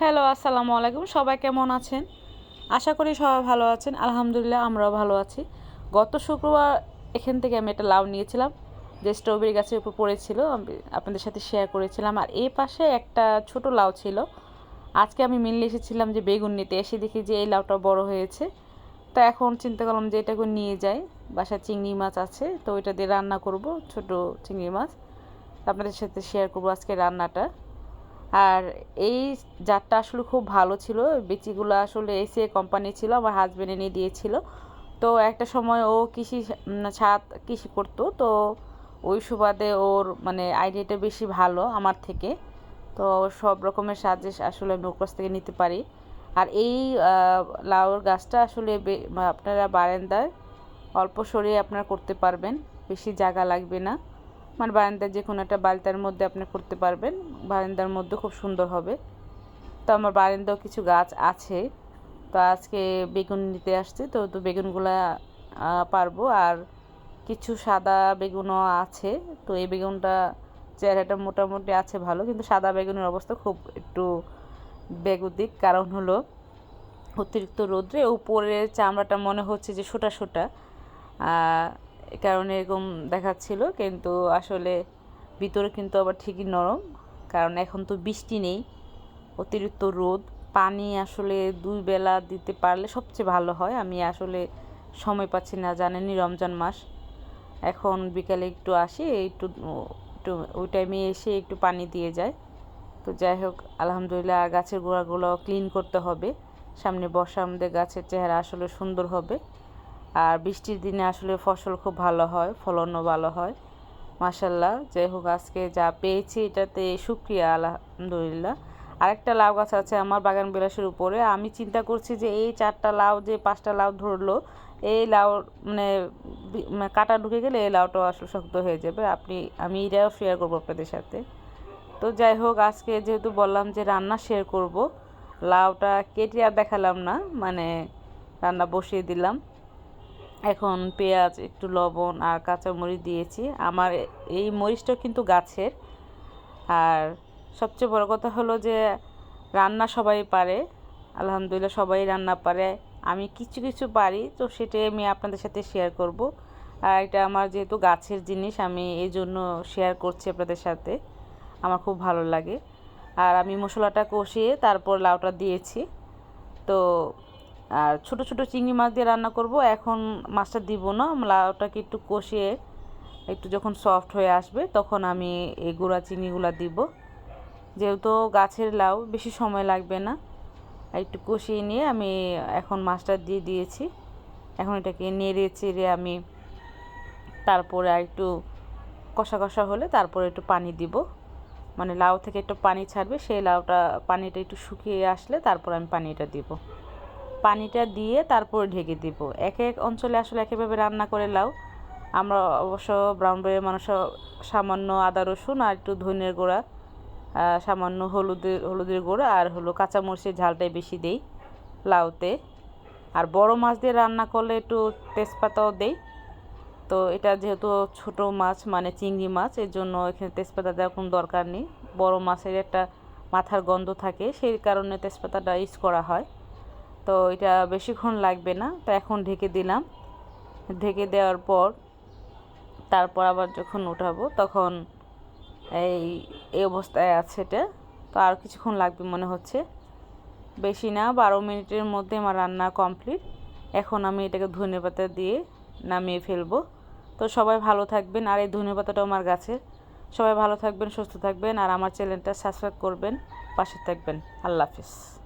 Hello, আসসালামু আলাইকুম। সবাই কেমন আছেন? আশা করি সবাই ভালো আছেন। আলহামদুলিল্লাহ আমরাও ভালো আছি। গত শুক্রবার এখান থেকে আমি একটা লাউ নিয়েছিলাম, যে স্ট্রবেরি গাছের উপর পড়েছিল, আমি আপনাদের সাথে শেয়ার করেছিলাম। আর এই পাশে একটা ছোট লাউ ছিল। আজকে আমি মিললে এসেছিলাম যে বেগুন নিতে। এসে দেখি যে এই লাউটা বড় হয়েছে। তো এখন চিন্তা করলাম যে এটাকে নিয়ে যাই। বাসায় চিংড়ি মাছ আছে, তো ওইটা দিয়ে রান্না করব, ছোট চিংড়ি মাছ। আপনাদের সাথে শেয়ার করব আজকে রান্নাটা। আর এই জারটা আসলে খুব ভালো ছিল। বিচিগুলো আসলে এসে কোম্পানি ছিল, আমার হাজব্যান্ড এনে দিয়েছিল। তো একটা সময় ও কৃষি ছাদ কৃষি করতো, তো ওই সুবাদে ওর মানে আইডিয়াটা বেশি ভালো আমার থেকে। তো সব রকমের সাজেশ আসলে আমি ওর কাছ থেকে নিতে পারি। আর এই লাউর গাছটা আসলে আপনারা বারান্দায় অল্প সরিয়ে আপনারা করতে পারবেন, বেশি জায়গা লাগবে না। মানে বারান্দার যে কোনো একটা বালতার মধ্যে আপনি করতে পারবেন। বারান্দার মধ্যে খুব সুন্দর হবে। তো আমার বারান্দাও কিছু গাছ আছে। তো আজকে বেগুন নিতে আসছে। তো তো বেগুনগুলা পারব। আর কিছু সাদা বেগুনও আছে। তো এই বেগুনটা চেহারাটা মোটামুটি আছে ভালো। কিন্তু সাদা বেগুনের অবস্থা খুব একটু বেগুদিক। কারণ হলো অতিরিক্ত রোদ্রে উপরের চামড়াটা মনে হচ্ছে যে সোটা সোটা। কারণে এরকম দেখাচ্ছিল, কিন্তু আসলে ভিতরে কিন্তু আবার ঠিকই নরম, কারণ এখন তো বৃষ্টি নেই, অতিরিক্ত রোদ, পানি আসলে দুই বেলা দিতে পারলে সবচেয়ে ভালো হয়। আমি আসলে সময় পাচ্ছি না, জানেনই রমজান মাস। এখন বিকালে একটু আসি, একটু একটু ওই টাইমে এসে একটু পানি দিয়ে যায় তো যাই হোক, আলহামদুলিল্লাহ আর গাছের গোড়াগুলো ক্লিন করতে হবে। সামনে বসা আমাদের গাছের চেহারা আসলে সুন্দর হবে। আর বৃষ্টির দিনে আসলে ফসল খুব ভালো হয় ফলনও ভালো হয়। মাসাল্লাহ যাই হোক আজকে যা পেয়েছি এটাতে সুক্রিয়া আলহামদুলিল্লাহ। আরেকটা লাউ গাছ আছে আমার বাগান বিলাসের উপরে। আমি চিন্তা করছি যে এই চারটা লাউ যে পাঁচটা লাউ ধরলো এই লাউ মানে, মানে কাটা ঢুকে গেলে এই লাউটাও আসলে শক্ত হয়ে যাবে। আপনি আমি এটাও শেয়ার করব আপনাদের সাথে। তো যাই হোক আজকে যেহেতু বললাম যে রান্না শেয়ার করব লাউটা কেটে আর দেখালাম না মানে রান্না বসিয়ে দিলাম। এখন পেঁয়াজ, একটু লবণ আর কাঁচামরিচ দিয়েছি। আমার এই মরিচটা কিন্তু গাছের। আর সবচেয়ে বড় কথা হলো যে, রান্না সবাই পারে। আলহামদুলিল্লাহ সবাই রান্না পারে। আমি কিছু কিছু পারি, তো সেটাই আমি আপনাদের সাথে শেয়ার করব। আর এটা আমার যেহেতু গাছের জিনিস, আমি এই জন্য শেয়ার করছি আপনাদের সাথে। আমার খুব ভালো লাগে। আর আমি মশলাটা কষিয়ে তারপর লাউটা দিয়েছি। তো আর ছোট ছোট চিংড়ি মাছ দিয়ে রান্না করব। এখন মাছটা দিব না, লাউটাকে একটু কষিয়ে একটু যখন সফট হয়ে আসবে তখন আমি এই গুঁড়া চিংড়িগুলো দিব। যেহেতু গাছের লাউ, বেশি সময় লাগবে না। একটু কষিয়ে নিয়ে আমি এখন মাছটা দিয়ে দিয়েছি। এখন এটাকে নেড়ে চেড়ে আমি তারপরে একটু কষা কষা হলে তারপরে একটু পানি দিব। মানে লাউ থেকে একটু পানি ছাড়বে, সেই লাউটা পানিটা একটু শুকিয়ে আসলে তারপর আমি পানিটা দিব। পানিটা দিয়ে তারপরে ঢেকে দিব। এক এক অঞ্চলে আসলে একইভাবে রান্না করে লাউ। আমরা অবশ্য ব্রাউন বাড়ির মানুষ সামান্য আদা রসুন আর একটু ধনের গোড়া সামান্য হলুদের হলুদের গুঁড়া আর হলো কাঁচামরিচের ঝালটাই বেশি দেই লাউতে। আর বড় মাছ দিয়ে রান্না করলে একটু তেজপাতাও দেই। তো এটা যেহেতু ছোট মাছ মানে চিংড়ি মাছ এর জন্য এখানে তেজপাতা দেওয়ার কোনো দরকার নেই। বড় মাছের একটা মাথার গন্ধ থাকে, সেই কারণে তেজপাতাটা ইউজ করা হয়। তো এটা বেশিক্ষণ লাগবে না, তো এখন ঢেকে দিলাম। ঢেকে দেওয়ার পর তারপর আবার যখন উঠাবো তখন এই এই অবস্থায় আছে এটা। তো আর কিছুক্ষণ লাগবে মনে হচ্ছে। বেশি না, বারো মিনিটের মধ্যে আমার রান্না কমপ্লিট। এখন আমি এটাকে ধনে পাতা দিয়ে নামিয়ে ফেলব। তো সবাই ভালো থাকবেন। আর এই ধনে পাতাটা আমার গাছের। সবাই ভালো থাকবেন, সুস্থ থাকবেন। আর আমার চ্যানেলটা সাবস্ক্রাইব করবেন, পাশে থাকবেন। আল্লাহ হাফিজ।